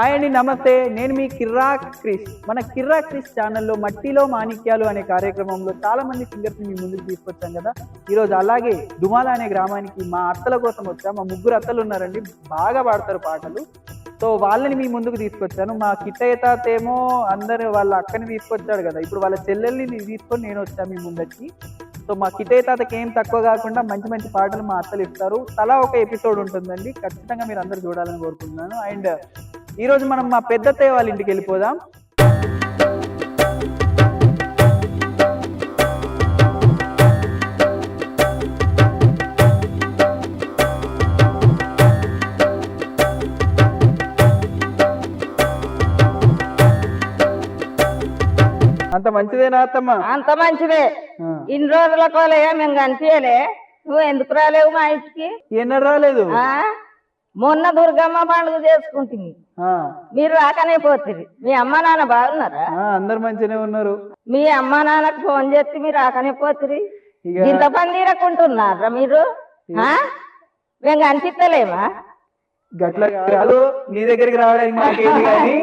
Hi అండి నమస్తే. నేను మీ కిర్రా క్రిష్. మన కిర్రా క్రిష్ ఛానల్లో మట్టిలో మాణిక్యాలు అనే కార్యక్రమంలో చాలా మంది సింగర్స్ మీ ముందుకు తీసుకొచ్చాం కదా. ఈరోజు అలాగే దుమాల అనే గ్రామానికి మా అత్తల కోసం వచ్చా. మా ముగ్గురు అత్తలు ఉన్నారండి. బాగా పాడతారు పాటలు. సో వాళ్ళని మీ ముందుకు తీసుకొచ్చాను. మా కిట్టయ్య తాత ఏమో అందరు వాళ్ళ అక్కని తీసుకొచ్చాడు కదా. ఇప్పుడు వాళ్ళ చెల్లెల్ని తీసుకొని నేను వచ్చాను మీ ముందరికి. సో మా కిట్టయ్య తాతకి ఏం తక్కువ కాకుండా మంచి మంచి పాటలు మా అత్తలు ఇస్తారు. తలా ఒక ఎపిసోడ్ ఉంటుందండి. ఖచ్చితంగా మీరు అందరు చూడాలని కోరుకుంటున్నాను. అండ్ ఈ రోజు మనం మా పెద్దత్తయ్య వాళ్ళ ఇంటికి వెళ్ళిపోదాం. అంత మంచిదేనా అత్తమ్మ? అంత మంచిదే. ఇన్ని రోజుల కోలే మేము కనిపించలే నువ్వు ఎందుకు రాలేవు మా ఇంటికి? ఎన్నడూ రాలేదు? మొన్న దుర్గమ్మ పండుగ చేసుకుంటుంది మీరు రాకనే పోతుంది మీ అమ్మ నాన్న బాగున్నారా? అందరు మంచిగానే ఉన్నారు. మీ అమ్మ నాన్నకు ఫోన్ చేస్తే మీరు రాకనే పోతుంది ఇక ఇంత పని తీరకుంటున్నారా మీరు? మేము కనిపిస్తలేమా? గట్ల కాదు. నీ దగ్గరికి రావడానికి కానీ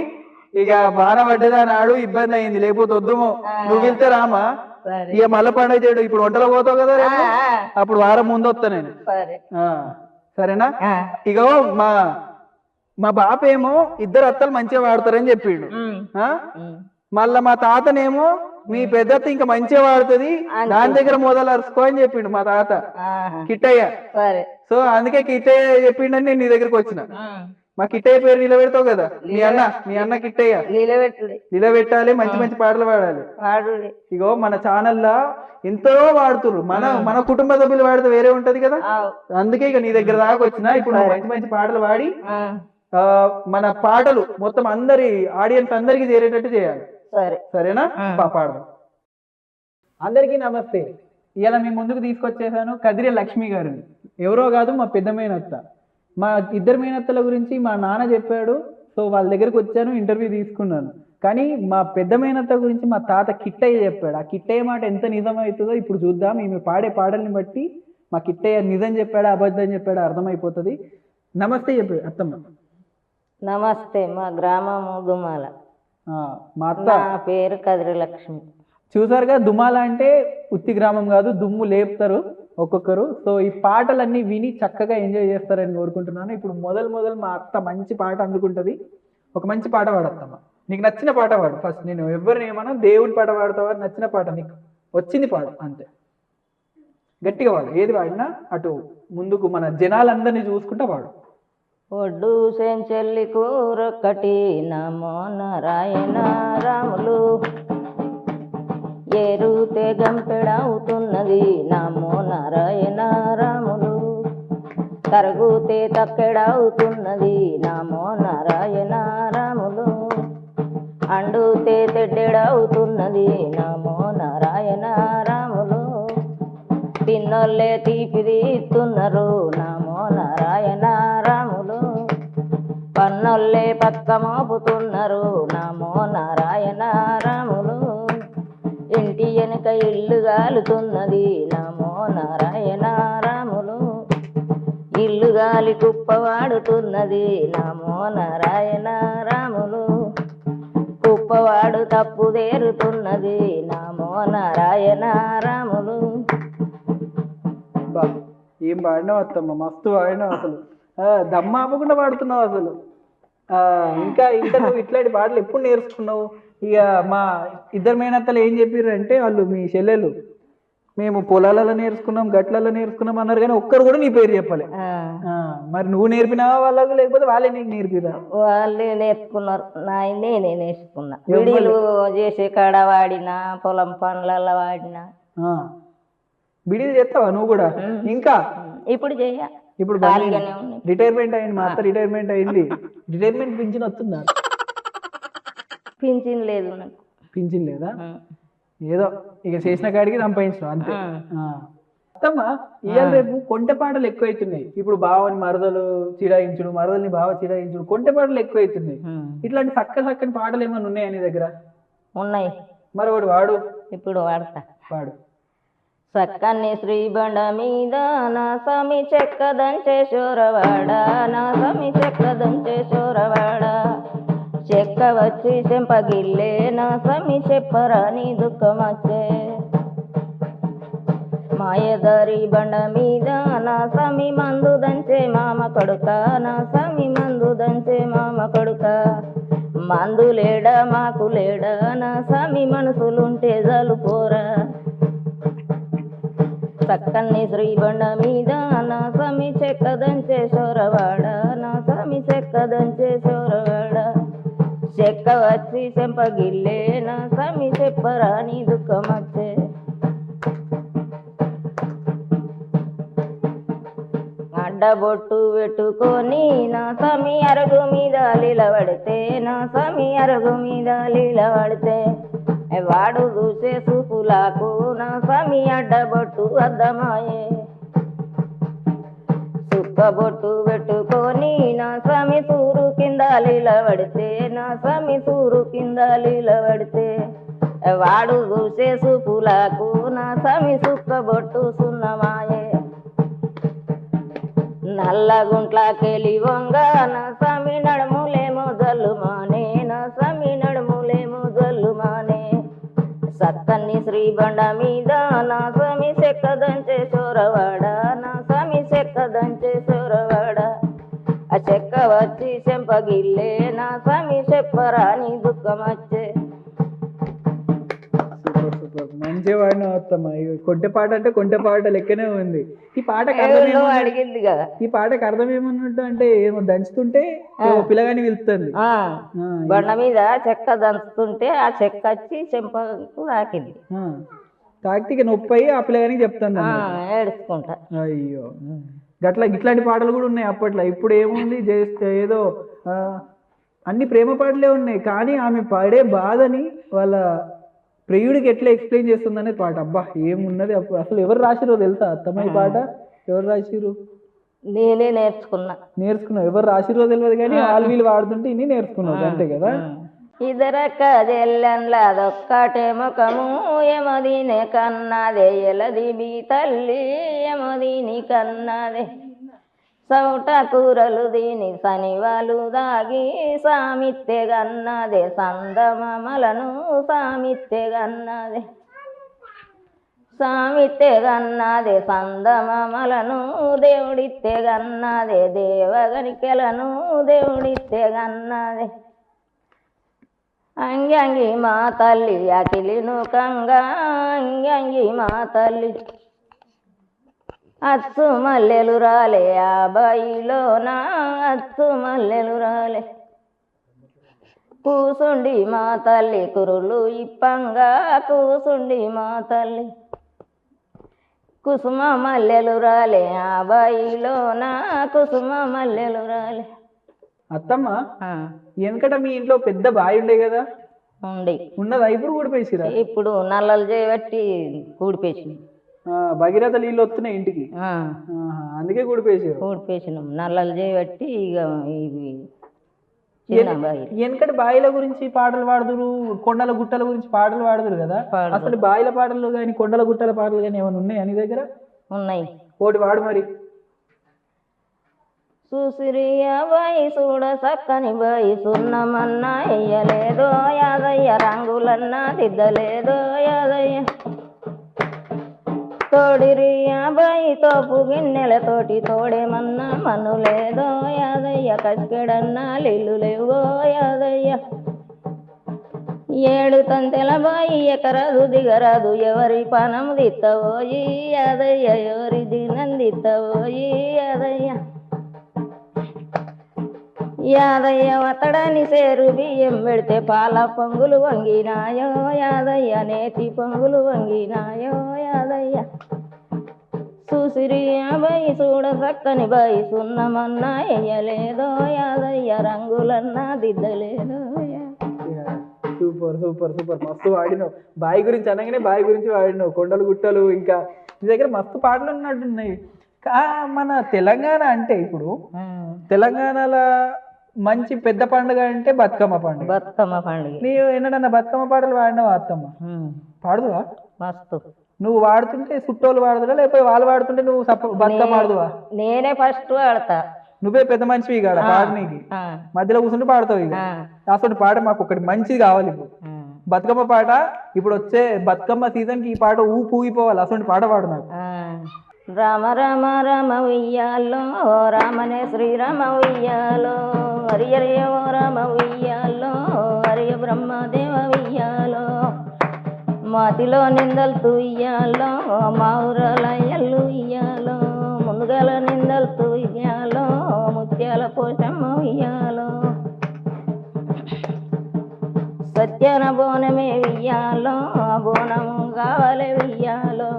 ఇక బాణ పడ్డదా నాడు ఇబ్బంది అయింది. లేకపోతే వద్దుమో. నువ్వు వెళ్తే రామా? ఇక మళ్ళీ పండుగ చేయడు. ఇప్పుడు వంటలో పోతావు కదా అప్పుడు వారం ముందు వస్తా నేను. సరేనా. ఇగో మా మా బాప ఏమో ఇద్దరు అత్తలు మంచిగా వాడతారని చెప్పిండు. మళ్ళా మా తాతనేమో మీ పెద్దత్త ఇంకా మంచిగా వాడుతుంది దాని దగ్గర మొదలు అరుసుకో అని చెప్పిండు మా తాత. కిట్టయ్య. సో అందుకే కిట్టయ్య చెప్పిండని నేను నీ దగ్గరకు వచ్చిన. మా కిట్టయ్య పేరు నిలబెడతావు కదా? మీ అన్న మీ అన్న కిట్టయ్య. నిలబెట్టాలి మంచి మంచి పాటలు పాడాలి. ఇగో మన ఛానల్లో ఎంతో వాడుతురు మన మన కుటుంబ సభ్యులు వాడితే వేరే ఉంటది కదా. అందుకే ఇక నీ దగ్గర దాకా వచ్చిన. ఇప్పుడు మంచి మంచి పాటలు పాడి మన పాటలు మొత్తం అందరి ఆడియన్స్ అందరికి చేరేటట్టు చేయాలి. సరే. సరేనా? పాడదాం. అందరికీ నమస్తే. ఇలా మీ ముందుకు తీసుకొచ్చేసాను కదిరి లక్ష్మి గారిని. ఎవరో కాదు మా పెద్ద మేనత్త. మా ఇద్దరు మేనత్తల గురించి మా నాన్న చెప్పాడు. సో వాళ్ళ దగ్గరికి వచ్చాను ఇంటర్వ్యూ తీసుకున్నాను. కానీ మా పెద్ద మేనత్త గురించి మా తాత కిట్టయ్య చెప్పాడు. ఆ కిట్టయ్య మాట ఎంత నిజం అవుతుందో ఇప్పుడు చూద్దాం. ఈమె పాడే పాటల్ని బట్టి మా కిట్టయ్య నిజం చెప్పాడా అబద్ధం చెప్పాడా అర్థమైపోతుంది. నమస్తే చెప్పు అత్తమ్మ. నమస్తే మా గ్రామము దుమాల. మా అత్త. నా పేరు కదిరి లక్ష్మి చూసారుగా దుమాల అంటే ఉత్తి గ్రామం కాదు దుమ్ము లేపుతారు ఒక్కొక్కరు. సో ఈ పాటలన్నీ విని చక్కగా ఎంజాయ్ చేస్తారని కోరుకుంటున్నాను. ఇప్పుడు మొదలు మొదలు మా అత్త మంచి పాట అందుకుంటది. ఒక మంచి పాట పాడత్తమ్మ. నీకు నచ్చిన పాట పాడు. ఫస్ట్ నేను ఎవరిని ఏమన్నా దేవుడి పాట పాడతావా? నచ్చిన పాట నీకు. వచ్చింది పాడు అంతే. గట్టిగా పాడు. ఏది పాడినా అటు ముందుకు మన జనాలందరినీ చూసుకుంటా పాడు. ఒడ్డు సెంచెల్లి కూరొక్కటి నమో నారాయణ రాములు. ఏరుతే గంపెడవుతున్నది నమో నారాయణ రాములు. తరుగుతే తక్కెడవుతున్నది నమో నారాయణ రాములు. అండుతే తెడ్డెడవుతున్నది నమో నారాయణ రాములు. తిన్నోళ్ళే తీపిదిస్తున్నారు నమో నారాయణ రాములు. పన్నోళ్ళే పక్క మోపుతున్నారు నమో నారాయణ రాములు. ఇంటి వెనుక ఇల్లు గాలుతున్నది. నమో నారాయణ రాములు. ఇల్లు గాలి కుప్ప వాడుతున్నది. నమో నారాయణ రాములు. కుప్పవాడు తప్పుదేరుతున్నది నమో నారాయణ రాములు. ఏం పాడినావు అత్తమ్మ? మస్తు పాడినావు అసలు. దమ్మ ఆపకుండా పాడుతున్నావు అసలు. ఇంకా ఇంకా నువ్వు ఇట్లాంటి పాటలు ఎప్పుడు నేర్చుకున్నావు? ఇక మా ఇద్దరు మేనత్తలు ఏం చెప్పారు అంటే వాళ్ళు మీ చెల్లెలు మేము పొలాలలో నేర్చుకున్నాం గట్లలో నేర్చుకున్నాం అన్నారు కానీ ఒక్కరు కూడా నీ పేరు చెప్పలే. మరి నువ్వు నేర్పినావా వాళ్ళకు లేకపోతే వాళ్ళే నీకు నేర్పిరా? వాళ్ళే నేర్చుకున్నారు. నా నేనే నేర్చుకున్నా. విడిలు చేసే కాడ వాడిన పొలం పనులలో వాడిన. బిడీలు చేస్తావా నువ్వు కూడా? ఇంకా? ఇప్పుడు చెయ్య ఇప్పుడు రిటైర్మెంట్ అయింది మా అత్త రిటైర్మెంట్ అయింది. రిటైర్మెంట్ పింఛన్ వస్తుందా? పింఛన్ లేదు నాకు. పింఛన్ లేదా. ఏదో ఇక చేసిన కాడికి సంపాదించడం అంతే. అత్తమ్మ ఇవాళ రేపు కొంటె పాటలు ఎక్కువైతున్నాయి. ఇప్పుడు బావని మరదలు చిడాయించుడు మరదల్ని బావ చిడాయించుడు కొంటె పాటలు ఎక్కువైతున్నాయి. ఇట్లాంటి చక్క చక్కని పాటలు ఏమైనా ఉన్నాయా నీ దగ్గర? ఉన్నాయి. మరి ఒకటి వాడు. ఇప్పుడు వాడతా. వాడు. సక్కని శ్రీబండ మీద నా స్వామి చెక్కదంచే శోరవాడ నా స్వామి చెక్కదంచే శోరవాడ. వచ్చి చెంపగిల్లే నా సమి చెప్పరాని దుఃఖమచ్చే. మాయదారి బండ మీద నా స్వామి మందు దంచే మామ కొడుక నా సమి మందు దంచే మామ కొడుక. మందు లేడా మాకు లేడా నా స్వామి మనసులుంటే జలుపోరా. చక్కని శ్రీబండ మీద నా స్వామి చెక్కదంచే సోరవాడ నా స్వామి చెక్కదంచే సోరవాడ. చెక్క వచ్చి చెంపగిల్లే నా స్వామి చెప్పరాని దుఃఖం వచ్చే అడ్డబొట్టు పెట్టుకొని నా స్వామి అరుగు మీద లీలబడితే నా స్వామి అరుగు మీద లీలబడితే వాడు చూసే చూపులకు నా స్వామి అడ్డబొట్టు అద్దమాయే సుక్కబొట్టు పెట్టుకొని నా స్వామి సూరు కింద లీలబడితే నా స్వామి సూరు కింద లీలబడితే వాడు చూసే చూపులకు నా స్వామి సుక్కబొట్టు సున్నమాయే. నల్లగుంట్లకెళ్ళి వంగ నా స్వామి నడుములేమో జల్లుమానే సత్తన్ని శ్రీబండ మీద నా స్వామి చెక్కదంచే చోరవాడ నా స్వామి చెక్కదంచే చోరవాడ ఆ చెక్క వచ్చి చెంపగిల్లే నా స్వామి చెప్పరాని దుఃఖం అత్తమ్మ ఇగో కొంటె పాట అంటే కొంటె పాట లెక్కనే ఉంది. ఈ పాటకు అర్థం అడిగింది కదా. ఈ పాటకు అర్థం ఏమన్నట్టు అంటే ఏమో దంచుతుంటే పిల్లగాని వెళ్తుంది బండ మీద చెక్క దంచుతుంటే ఆ చెక్క వచ్చి చెంపకు తాకింది. తాకితే నొప్పి అయ్యి ఆ పిల్లగానికి చెప్తాను ఏడుచుకుంటా. అయ్యో. గట్ల ఇట్లాంటి పాటలు కూడా ఉన్నాయి అప్పట్లో. ఇప్పుడు ఏముంది? జస్ట్ ఏదో అన్ని ప్రేమ పాటలే ఉన్నాయి. కానీ ఆమె పాడే బాధని వాళ్ళ ప్రియుడికి ఎట్లా ఎక్స్ప్లెయిన్ చేస్తుందనే పాట. అబ్బా ఏమున్నది? అప్పుడు అసలు ఎవరు రాసిరో తెలుసా? అత్తమ్మ ఈ పాట? ఎవరు రాసిరు? నేనే నేర్చుకున్నా. నేర్చుకున్నావు. ఎవరు రాసిరో తెలియదు కానీ వాళ్ళు వీళ్ళు వాడుతుంటే ఇన్ని నేర్చుకున్నావు అంతే కదా? ఇదరక్క జల్లన్లదొక్కటే ముఖము ఎమదీనే కన్నదే ఎలది బీ తల్లి ఎమదీని కన్నదే. సౌట కూరలు దీని శనివాలు దాగి సామిత్తే గన్నదే సందమలను సామిత్తే గన్నదే. సామిత్తే సందమలను దేవుడిత్తే గన్నదే దేవగనికెలను దేవుడిత్తే గన్నదే. అంగి మా తల్లి అకిలిను కంగా అంగి మా తల్లి అచ్చు మల్లెలు రాలే ఆ బాయిలోన అచ్చు మల్లెలు రాలే. కూసుండి మా తల్లి కురులు ఇప్పంగా కూసుండి మా తల్లి. కుసుమ మల్లెలు రాలే ఆ బాయిలోన కుసుమ మల్లెలు రాలే. అత్తమ్మ వెనకట మీ ఇంట్లో పెద్ద బావి ఉండే కదా? ఉండి. ఉన్నదా? ఇప్పుడు కూడా పేసిరా ఇప్పుడు నల్లలు చేయబట్టి కూడిపేసినాం భగీరథ నీళ్ళు వస్తున్నాయి ఇంటికి. అందుకే కూడిపేసారు కూడిపేసినాం నల్లలు చేయబట్టి ఇక ఇవి వెనకటి బాయిల గురించి పాటలు పాడుదురు కొండల గుట్టల గురించి పాటలు పాడుదురు కదా. అసలు బాయిల పాటలు కానీ కొండల గుట్టల పాటలు కానీ ఏమైనా ఉన్నాయా నీ దగ్గర? ఉన్నాయి. ఒకటి వాడు మరి. సుసిరియ బాయి చూడ చక్కని బాయి సున్నమన్నా ఎయ్యలేదో యాదయ్య రంగులన్నా దిద్దలేదో యాదయ్య. తోడిరి బాయి తోపు గిన్నెలతోటి తోడేమన్నా మన్ను లేదో యాదయ్య కసికెడన్నా లిల్లు లేవో యాదయ్య. ఏడు తంతెల బాయి ఎకరాదు దిగరాదు ఎవరి పనం దిత్తవోయి యాదయ్య ఎవరి దినం యాదయ్య అతడని సేరు బియ్యం పెడితే పాల పొంగులు వంగినాయో యాదయ్య నేతి పొంగులు వంగినాయో యాదయ్య. చూసిరి బై చూడ చక్కని సున్నమన్నా ఎయ్యలేదో యాదయ్య రంగులన్నా దిద్దలేదో సూపర్ సూపర్ సూపర్. మస్తు వాడినావు. బావి గురించి అనగానే బావి గురించి వాడినావు. కొండలు గుట్టలు ఇంకా నీ దగ్గర మస్తు పాటలు ఉన్నట్టున్నాయి. కా మన తెలంగాణ అంటే ఇప్పుడు తెలంగాణలో మంచి పెద్ద పండుగ అంటే బతుకమ్మ పండుగ. బతుకమ్మ పండుగ. నీవు ఏంటన్నా బతుకమ్మ పాటలు వాడినావా అత్తమ్మ? ఉమ్. పాడుదువా? మస్తు. నువ్వు వాడుతుంటే చుట్టోళ్ళు వాడుతురా లేకపోతే వాళ్ళు వాడుతుంటే నువ్వు బతుకమ్మ ఆడుదువా నేనే ఫస్ట్ ఆడతా నువ్వే పెద్ద మనిషివి కాడ పాడు నీకు ఆ, మధ్యలో కూర్చుంటే పాడతావు ఇక. అసలు పాట మాకు ఒకటి మంచిది కావాలి ఇప్పుడు. బతుకమ్మ పాట ఇప్పుడు వచ్చే బతుకమ్మ సీజన్కి ఈ పాట ఊపు ఊగిపోవాలి. అసలు పాట పాడు నాకు. రామ రామ రామ ఉయ్యాలో రామనే శ్రీరామ ఉయ్యాలో హరి హరి ఓ రామ ఉయ్యాలో హరియ బ్రహ్మదేవ ఉయ్యాలో మాతిలో నిందలు తూయ్యాలో మా ఊరలయ్యలు ఇయ్యాలో ముందుగల నిందలు తూయ్యాలో ముత్యాల పోషమ్మ ఉయ్యాలో. సత్యన బోనమే ఉయ్యాలో బోనం కావాలి వెయ్యాలో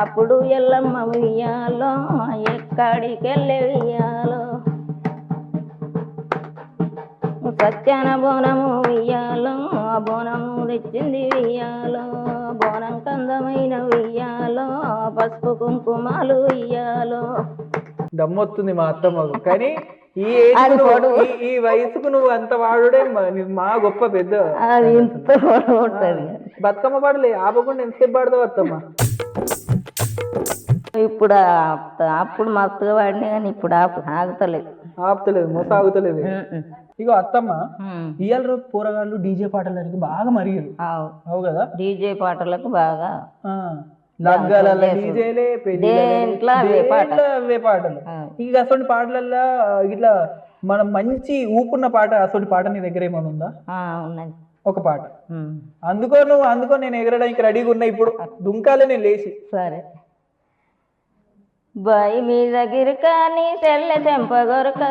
అప్పుడు ఎల్లమ్మ వెయ్యాలో ఎక్కడికెళ్ళి వెయ్యాలో సత్యన బోనము వెయ్యాలో ఆ బోనము తెచ్చింది వెయ్యాలో బోనం కందమైన వెయ్యాలో పసుపు కుంకుమాలు వెయ్యాలో దమ్మొస్తుంది మా అత్తమ్మకు కానీ ఈ ఏజ్. ఈ వయసుకు నువ్వు అంత వాడుడే మా- గొప్ప పెద్ద. అది ఇంత ఉంటుంది. బతుకమ్మ పాటలే ఆపకుండా ఎంతసేపు పాడతావు అత్తమ్మ? ఇప్పుడు అప్పుడు మస్తుగా వాడినా కానీ ఇప్పుడు ఆగుతలేదు. ఆపుతలేదు మొత్తం ఆగుతలేదు. ఇగో అత్తమ్మ. ఇవాళ రోజు పోరగాళ్ళు డీజే పాటలకి బాగా మరిగారు అవు. కదా? డీజే పాటలకు బాగా. పాటలు. ఇక అసలు పాటలల్లో ఇట్లా మనం మంచి ఊపున్న పాట అసలు పాట నీ దగ్గర ఏమైనా ఉందా? ఉన్నది. ఒక పాట. అందుకో నువ్వు అందుకో నేను ఎగరడానికి రెడీగా ఉన్నా ఇప్పుడు. దుంకాలే నేను లేచి. సరే. బాయి మీద గిరకాని తెల్ల చెంపగొరక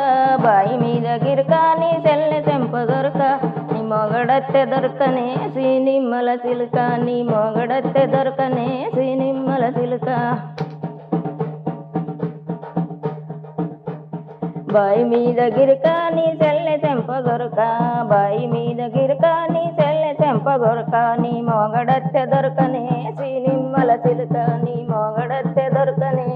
బాయి మీద గిరకాని తెల్ల చెంపగొరక నీ మొగడత్తె దొరకనే సినిమ్మల చిలుక. నీ మొగడత్తె దొరకనే సినిమ్మల చిలుక. బాయి మీద గిరకాని తెల్ల చెంపగొరక బాయి మీద గిరకాని తెల్ల చెంపగొరక నీ మొగడత్తె దొరకనే సినిమ్మల చిలుక. నీ మొగడత్తె దొరకనే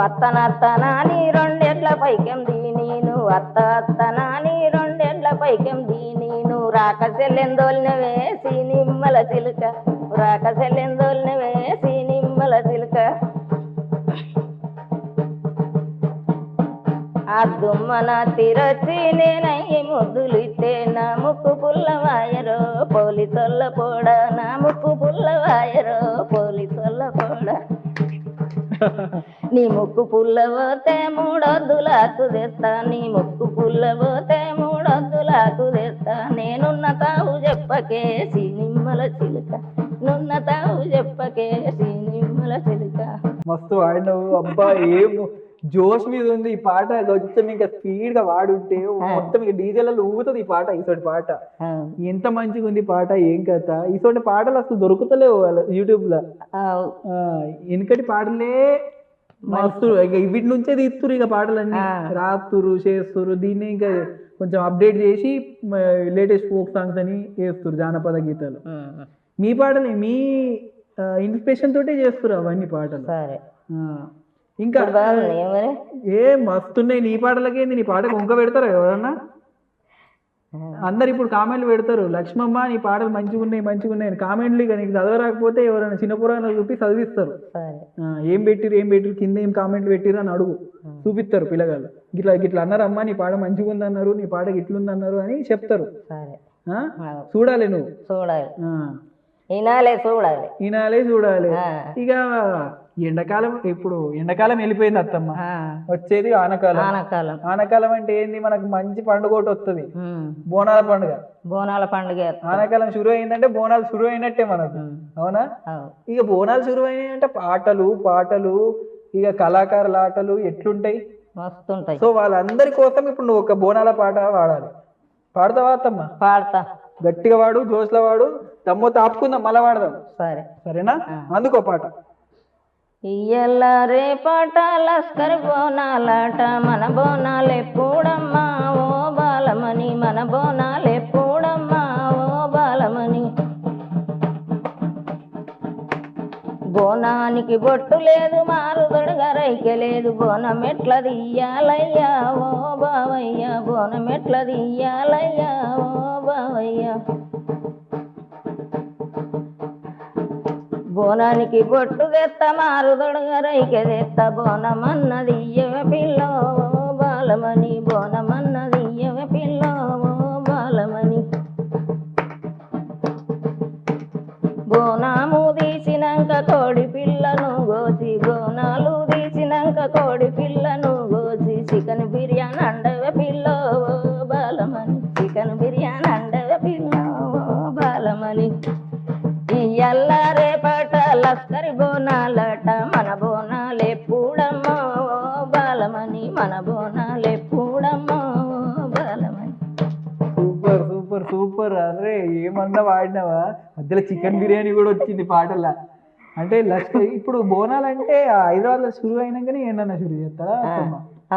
నువ్వు అత్తనత్తనా నీ రెండెడ్ల పైకెం దీని అత్త అత్తనా నీ రెండెడ్ల పైకెం దీని రాక రాక వేసి నిమ్మల చిలుక రాక చెల్లెందోలినవే సినిమ్మల చిలుక. ఆ దుమ్మన తిరచి నేనయ్యి ముద్దులితే నా ముక్కు పుల్లవాయరో పోలి తొల్ల పోడ నా ముక్కు పుల్లవాయరో పోలి తొల్ల పోడ. నీ ముక్కు పుల్ల పోతే మూడొద్దులాకు తెస్తా. నీ ముక్కు పుల్ల పోతే మూడొద్దులాకు తెస్తా. నేనున్న తావు చెప్పకే సినిమ్మల చిలుక. నున్న తావు చెప్పకే సినిమ్మల చిలుక. మస్తు వాడినావు. అబ్బా ఏం జోష్ మీద ఉంది ఈ పాట. కొంచెం ఇంకా స్పీడ్గా వాడుంటే మొత్తం ఇక డీజేలలో ఊగుతుంది ఈ పాట ఇసోటి పాట. ఎంత మంచిగా ఉంది పాట ఏం కథ? ఇసోటి పాటలు అసలు దొరుకుతలేవు యూట్యూబ్లో. వెనకటి పాటలే మస్తు ఇక వీటి నుంచే తీస్తురు ఇక పాటలన్నీ. రాస్తురు చేస్తురు దీన్ని ఇంకా కొంచెం అప్డేట్ చేసి లేటెస్ట్ ఫోక్ సాంగ్స్ అని వేస్తురు జానపద గీతాలు. మీ పాటలు మీ ఇన్స్పిరేషన్ తోటే చేస్తురు అవన్నీ పాటలు. సరే. ఇంకా ఏ మస్తున్నాయి నీ పాటలకేంది? నీ పాటకు వంక పెడతారా ఎవరన్నా? అందరు ఇప్పుడు కామెంట్లు పెడతారు లక్ష్మమ్మ నీ పాటలు మంచిగా ఉన్నాయి మంచిగా ఉన్నాయి కామెంట్లు ఇక నీకు చదవరాకపోతే ఎవరైనా చిన్న పురాణాలు చూపి చదివిస్తారు. ఏం పెట్టిరు ఏం పెట్టిరు కింద ఏం కామెంట్లు పెట్టిరు అని అడుగు. చూపిస్తారు పిల్లగాళ్ళు. గిట్లా గిట్లా అన్నారమ్మా నీ పాట మంచిగా ఉంది అన్నారు నీ పాట ఇట్లుంది అన్నారు అని చెప్తారు. చూడాలి నువ్వు. చూడాలి. వినాలే చూడాలి. వినాలే చూడాలి. ఆ, ఇక ఎండాకాలం ఇప్పుడు ఎండాకాలం వెళ్ళిపోయింది అత్తమ్మ. వచ్చేది ఆనకాలం. ఆనకాలం. ఆనకాలం అంటే ఏంది? మనకు మంచి పండుగ ఒకటి వస్తుంది బోనాల పండుగ. బోనాల పండుగ ఆనకాలం షురు అయిందంటే బోనాలు షురు అయినట్టే మనకు. అవునా? అవు. ఇక బోనాలు షురు అయినాయి అంటే పాటలు పాటలు ఇక కళాకారుల ఆటలు ఎట్లుంటాయి? మస్తుంటాయి. సో వాళ్ళందరి కోసం ఇప్పుడు నువ్వు ఒక బోనాల పాట పాడాలి. పాడతావా అత్తమ్మ? పాడతా. గట్టిగా వాడు జోస్లో వాడు తమ్మో తాపుకుందాం మళ్ళా వాడదాం సరే. సరేనా. అందుకో పాట. ఇయ్యల్ల రేపట లస్కర్ బోనాలాట మన బోనాలు ఎప్పుడమ్మా ఓ బాలమణి మన బోనాలు ఎప్పుడమ్మా ఓ బాలమణి. బోనానికి బొట్టు లేదు మారు రైకె లేదు బోనం ఎట్ల ఓ బావయ్య బోనం ఎట్ల తీయాలయ్యా ఓ బావయ్య. బోనానికి బొట్టు తెత్త మారుదొడగ రైకె తెత్త బోనమన్నది ఇయ్యవ పిల్ల బాలమని బోనాలట మన బోనాలెప్పుడమ్మో ఓ బాలమణి మన బోనాలెప్పుడమ్మో ఓ బాలమణి. Super super super. అరే ఏమన్నా వాడినావా? మధ్యలో చికెన్ బిర్యానీ కూడా వచ్చింది పాటలా. అంటే లక్ష ఇప్పుడు బోనాలు అంటే హైదరాబాద్లో షురు అయినాకనే ఏంటన్నా షురు చేస్తారా?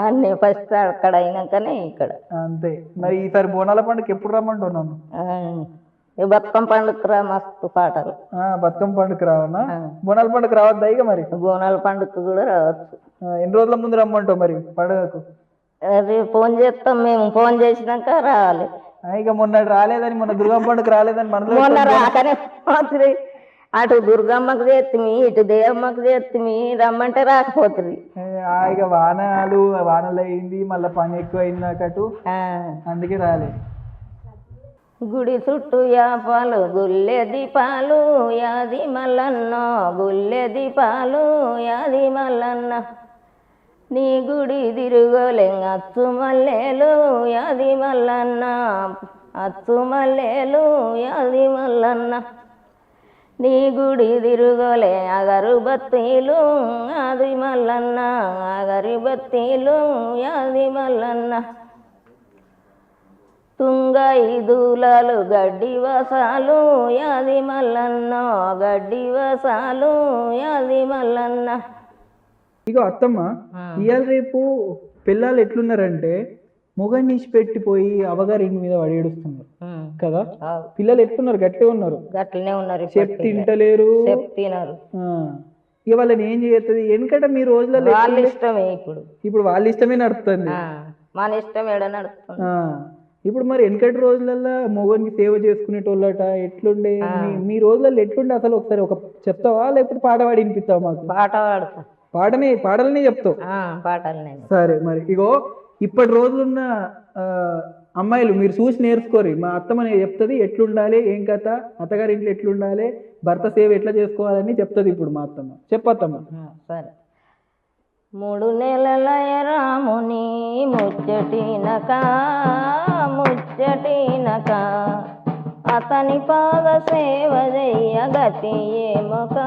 అన్నీ ఫస్ట్ అక్కడ అయినాకనే ఇక్కడ. అంతే. మరి ఈసారి బోనాల పండుగ ఎప్పుడు రమ్మంటున్నాను బతుకమ్మ పండుగ మస్తు పాటలు. ఆ, బతుకమ్మ పండుగ రావనా. బోనాల పండుగ రావద్దా ఇక మరి? బోనాల పండుగ కూడా రావచ్చు. ఎన్ని రోజుల ముందు రమ్మంటావు మరి పండుగకు? అది ఫోన్ చేస్తాం మేము ఫోన్ చేసినాక రావాలి. ఇక మొన్న రాలేదని మొన్న దుర్గమ్మ పండుగ రాలేదని మనలో మొన్న రాకనే పోతుంది అటు దుర్గమ్మకు చేస్తుంది ఇటు దేవమ్మకు చేస్తుంది రమ్మంటే రాకపోతుంది ఇక వానాలు వానలు అయింది మళ్ళీ పని ఎక్కువ అయింది నాకటు. అందుకే రాలే. గుడి చుట్టూ యాపాలు గుల్లె దీపాలు యాది మల్లన్న గుల్లె దీపాలు యాది మల్లన్న. నీ గుడి తిరుగోలే అచ్చు మల్లెలు యాది మల్లన్న. అచ్చు మల్లెలు యాది మల్లన్న. నీ గుడి తిరుగోలే అగరు బత్తీలు యాది మల్లన్న. అగరుబత్తీలు యాది మల్లన్న. తుంగ దూలాలు గడ్డి వసాలు యాది మల్లన్న గడ్డి వసాలు యాది మల్లన్న. ఇగో అత్తమ్మ ఇవాళ రేపు పిల్లలు ఎట్లున్నారంటే మొగని పెట్టిపోయి అవగారి మీద పడి ఏడుస్తున్నారు. కదా? పిల్లలు ఎట్లున్నారు? గట్టిగా ఉన్నారు? గట్లనే ఉన్నారు చెప్ తింటలేరు. ఆ. ఇక వాళ్ళని ఏం చేస్తుంది వెనకట మీ రోజులలో వాళ్ళ ఇష్టమే ఇప్పుడు. ఇప్పుడు వాళ్ళ ఇష్టమే నడుస్తుంది మన ఇష్టం ఏడ నడుస్తుంది. ఇప్పుడు మరి వెనకటి రోజులలో మొగనికి సేవ చేసుకునేటోళ్ళట ఎట్లుండే? మీ- రోజులలో ఎట్లుండే అసలు ఒకసారి ఒక చెప్తావా? లేకపోతే పాట పాడి వినిపిస్తావా మాకు? పాట పాడతా. పాటనే పాటలనే చెప్తావు. ఆ, పాటలు నేను సరే మరి ఇగో ఇప్పటి రోజులున్న అమ్మాయిలు మీరు చూసి నేర్చుకోరు. మా అత్తమ్మ చెప్తుంది ఎట్లుండాలి ఏం కథ అత్తగారి ఇంట్లో ఎట్లుండాలి భర్త సేవ ఎట్లా చేసుకోవాలని చెప్తుంది ఇప్పుడు మా అత్తమ్మ. చెప్పత్తమ్మ సరే. మూడు నెలల రాముని ముచ్చటినక ముచ్చటినక. అతని పాద సేవ చెయ్య గతి ఏమొక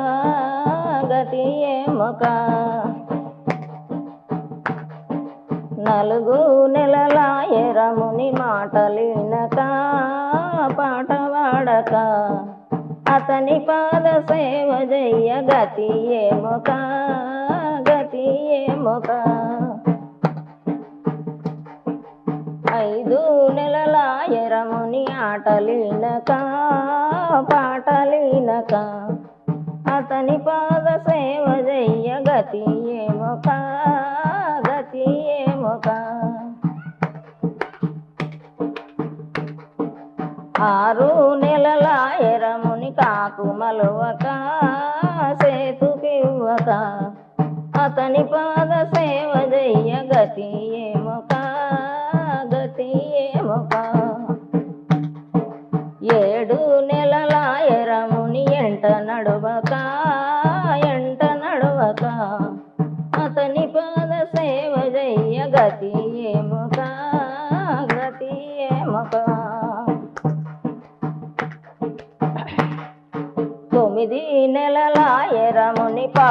గతి ఏమొక నలుగు నెలల ఎరముని మాటలినక పాట వాడక అతని పాద సేవ చెయ్య గతి ఏమొక ఏమొక ఐదు నెలల ఎరముని ఆటలినక పాటలినక. అతని పాద సేవ చెయ్య గతి ఏమొక గతి ఏమొక. ఆరు నెలల ఎరముని కాకు మలువక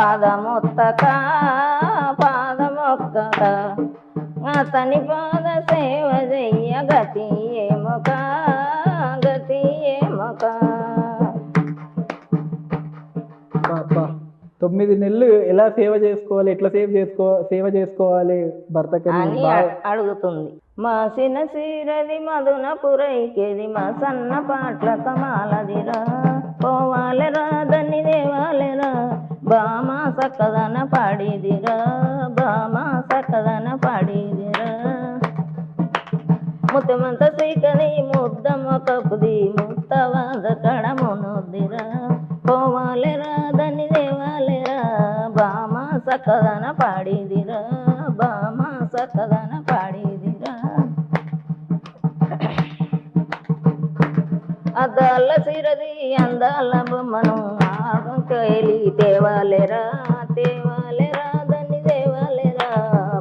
పాదమొత్తక పాదమొక్కక అతని పాద సేవ చెయ్య గతి ఏమొక గతి ఏమొక. తొమ్మిది నెలలు ఎలా సేవ చేసుకోవాలి ఎట్లా సేవ చేసుకో సేవ చేసుకోవాలి భర్తకి అని అ- అడుగుతుంది. మా సిన సీరది మధున పురైకేది మా సన్న పాట్ల కమాలదిరా పోవాలెరా దని దేవాలెరా బామా సక్కదన పాడిదిరా బామా సక్కదన పాడిదిరా. ముత్తమంత సీకని ముద్దమ్మ కపుది ముత్తవాద కడమునుద్దిరా పోవాలెరా దని సక్కదన పాడిదిరా బామ సక్కదన పాడిదిరా. అద్దాల సిరది అందాల బొమ్మను ఆడుకెళ్ళి తేవాలేరా తేవాలేరా దాన్ని తేవాలేరా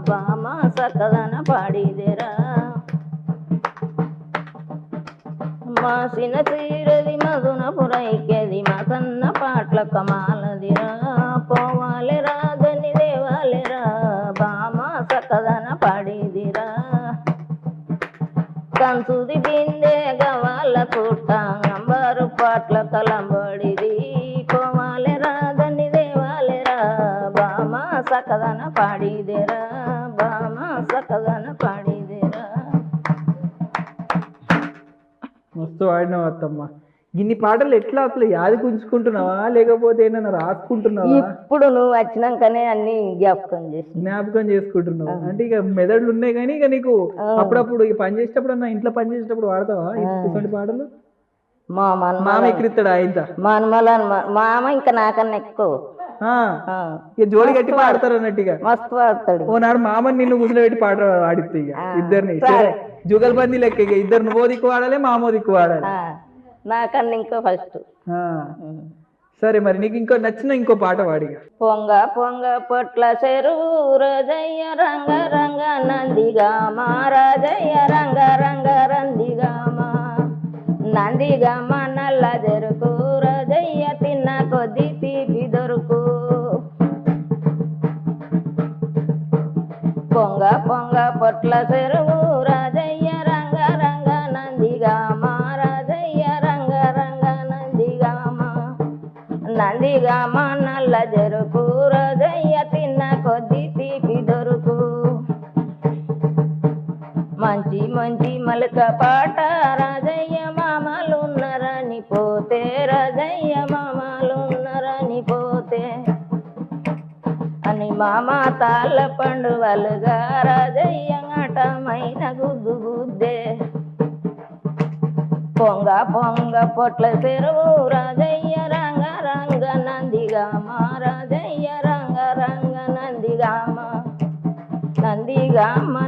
బామ సక్కదన పాడిదేరా మాసిన చీరది మధున పురైకేది మా సన్న పాటల కమాలదిరా సక్కదన పాడిదేరా బామ సక్కదన పాడిదేరా. మస్తు వాడినావు అత్తమ్మ. ఇన్ని పాటలు ఎట్లా అసలు యాది గుంజుకుంటున్నావా? లేకపోతే ఏమన్నా రాసుకుంటున్నావా? ఇప్పుడు నువ్వు వచ్చినాకనే అన్ని జ్ఞాపకం చేసి జ్ఞాపకం చేసుకుంటున్నావు. అంటే ఇక మెదడులు ఉన్నాయి కానీ ఇక నీకు అప్పుడప్పుడు ఇక పని చేసేటప్పుడు అన్న ఇంట్లో పని చేసేటప్పుడు వాడతావా ఇటువంటి పాటలు? మా మనమ మామ ఎక్కిరిస్తాడు ఆయన మనమల మామ ఇంకా నాకన్నా ఎక్కువ. ఇక జోడి కట్టి పాడతారు అన్నట్టుగా మస్తు వాడతాడు ఓనాడు మామని నిన్ను కూర్చోబెట్టి పాట ఆడిస్తే ఇక ఇద్దరిని జుగల్బందీ లెక్క ఇక ఇద్దరు నువ్వో దిక్కు వాడాలి మామో దిక్కు వాడాలి నాకన్నా ఇంకో ఫస్ట్. సరే మరి నీకు ఇంకో నచ్చిన ఇంకో పాట వాడిగా పొంగ పొంగ పొట్ల చెరువు రజయ్య రంగ రంగ నందిగా మా రాజయ్య రంగ రంగ రందిగామా నందిగామ నల్ల జరుకు రజయ్య తిన్న కొద్ది తీపి దొరుకు. పొంగ పొంగ పొట్ల చెరువు రాజయ్య రంగ రంగ నందిగామ రాజయ్య రంగ రంగ నందిగామ. నందిగామ నల్ల జరుకు రాజయ్య తిన్న కొద్ది తీపి దొరుకు. మంచి మంచి మలక పాట రాజ మామ తాళ్ళ పండువలుగా రాజయ్య గుద్దు గుద్దే. పొంగ పొంగ పొట్ల చెరువు రాజయ్య రంగ రంగ నందిగామ. రాజయ్య రంగ రంగ నందిగామ. నందిగామ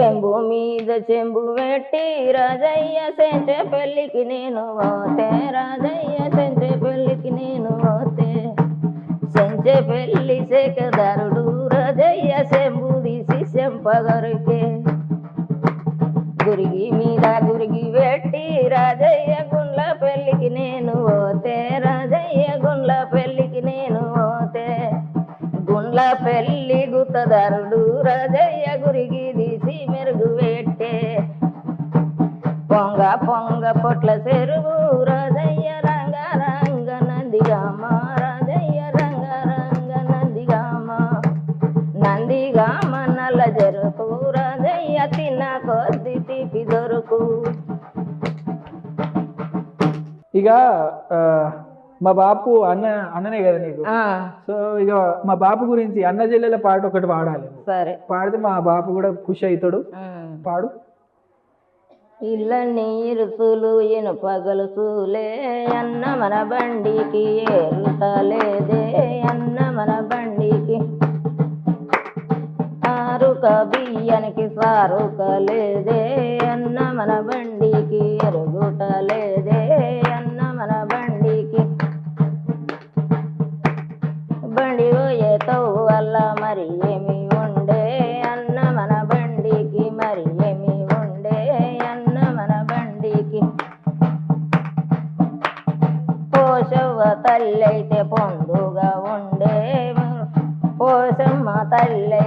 చెంబు మీద చెంబు పెట్టి రాజయ్య సెంచె పెళ్ళికి నేను పోతే రాజయ్య సెంచె పెళ్ళికి నేను పోతే. సెంచె పెళ్ళి శేఖదారుడు రాజయ్య శంభు తీసి చెంపగరికే గురిగి మీద గురిగి పెట్టి రాజయ్య గుండ్ల పెళ్ళికి నేను పోతే రాజయ్య గుండ్ల పెళ్ళికి నేను పోతే. గుండ్ల పెళ్ళి గుత్తదారుడు రాజయ్య గురిగిది పొంగ పొంగ పొట్ల చెరువు రాజయ్య రంగ రంగ నందిగామ రాజయ్య రంగ రంగ నందిగామ నందిగామ నల్ల జరుకు రాజయ్య తిన్న కొద్ది తీపి దొరుకు. ఇక మా బాపు అన్న అన్ననే కదా నీకు? సో ఇక మా బాపు గురించి అన్న చెల్లెల పాట ఒకటి పాడాలి సరే. పాడితే మా బాపు కూడా ఖుషి అవుతాడు. పాడు. ఇళ్ళ నీరుసులు ఇనుప గొలుసులే అన్న మన బండికి ఏరుతలేదే అన్న మన బండికి. ఆరుక బియ్యానికి సారుక లేదే అన్న మన బండికి ఎరుగుట లేదే అన్న మన బండికి. బండి పోయేతో వల్ల మరి ఏమి తల్లైతే పొందుగా ఉండే పోసమ్మ తల్లై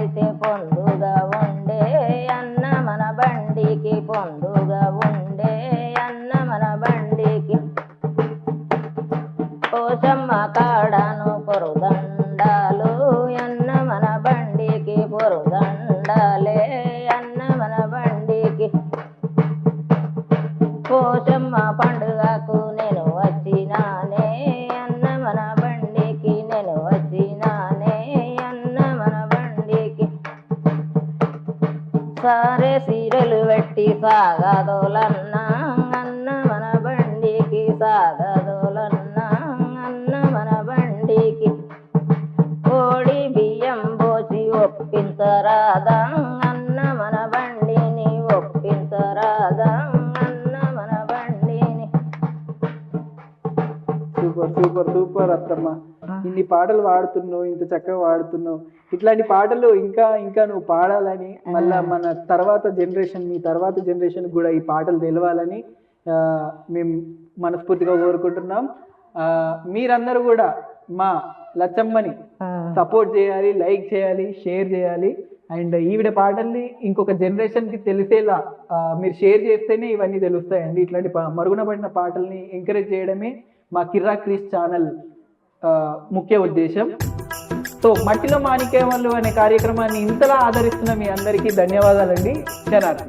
సూపర్ సూపర్ అత్తమ్మ. ఇన్ని పాటలు పాడుతున్నావు ఇంత చక్కగా పాడుతున్నావు ఇట్లాంటి పాటలు ఇంకా ఇంకా నువ్వు పాడాలని మళ్ళా మన తర్వాత జనరేషన్ మీ తర్వాత జనరేషన్ కూడా ఈ పాటలు తెలవాలని ఆ, మేము మనస్ఫూర్తిగా కోరుకుంటున్నాం. ఆ, మీరందరూ కూడా మా లచ్చమ్మని సపోర్ట్ చేయాలి లైక్ చేయాలి షేర్ చేయాలి. అండ్ ఈవిడ పాటల్ని ఇంకొక జనరేషన్కి తెలిసేలా మీరు షేర్ చేస్తేనే ఇవన్నీ తెలుస్తాయండి. ఇట్లాంటి మరుగున పడిన పాటల్ని ఎంకరేజ్ చేయడమే మా కిర్రా క్రీస్ ఛానల్ ఆ, ముఖ్య ఉద్దేశం. సో మట్టిలో మాణిక్యములు అనే కార్యక్రమాన్ని ఇంతలా ఆదరిస్తున్న మీ అందరికీ ధన్యవాదాలండి. శనార్థి